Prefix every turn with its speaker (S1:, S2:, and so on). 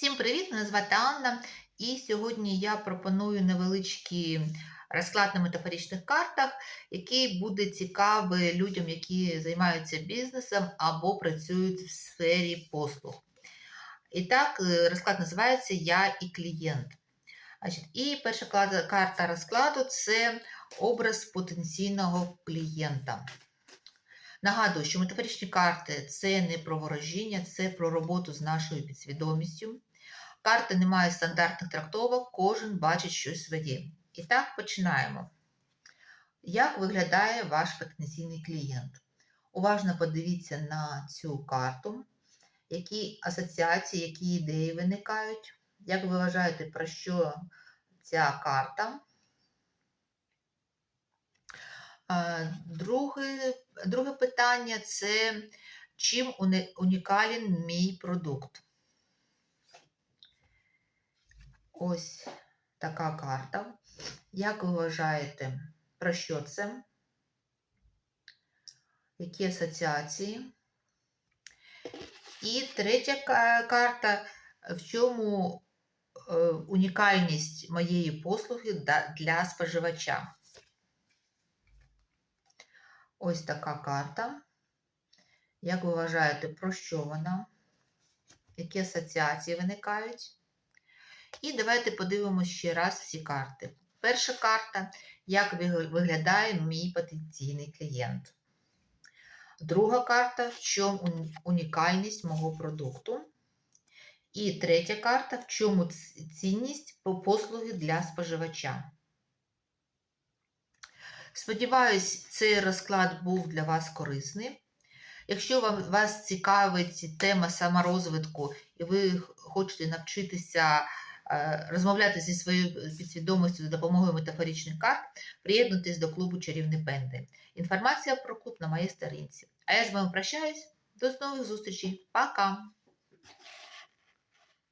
S1: Всім привіт! Мене звати Анна, і сьогодні я пропоную невеличкий розклад на метафоричних картах, який буде цікавий людям, які займаються бізнесом або працюють в сфері послуг. І так, е, розклад називається Я і клієнт. І перша карта розкладу це образ потенційного клієнта. Нагадую, що метафоричні карти це не про ворожіння, це про роботу з нашою підсвідомістю. Карти не мають стандартних трактовок, кожен бачить щось своє. І так починаємо. Як виглядає ваш потенційний клієнт? Уважно подивіться на цю карту, які асоціації, які ідеї виникають. Як ви вважаєте, про що ця карта? Друге, друге питання це чим унікален мій продукт? Ось така карта. Як ви вважаєте, про що це? Які асоціації? І третя карта, в чому е, унікальність моєї послуги для споживача? Ось така карта. Як ви вважаєте, про що вона? Які асоціації виникають? І давайте подивимося ще раз всі карти. Перша карта як виглядає мій потенційний клієнт. Друга карта в чому унікальність мого продукту. І третя карта в чому цінність по- послуги для споживача. Сподіваюсь, цей розклад був для вас корисний. Якщо вам, вас цікавить тема саморозвитку і ви хочете навчитися розмовляти зі своєю підсвідомістю за допомогою метафоричних карт, приєднуйтесь до клубу Чарівні Пенди. Інформація про клуб на моїй сторінці. А я з вами прощаюсь. До нових зустрічей. Пока!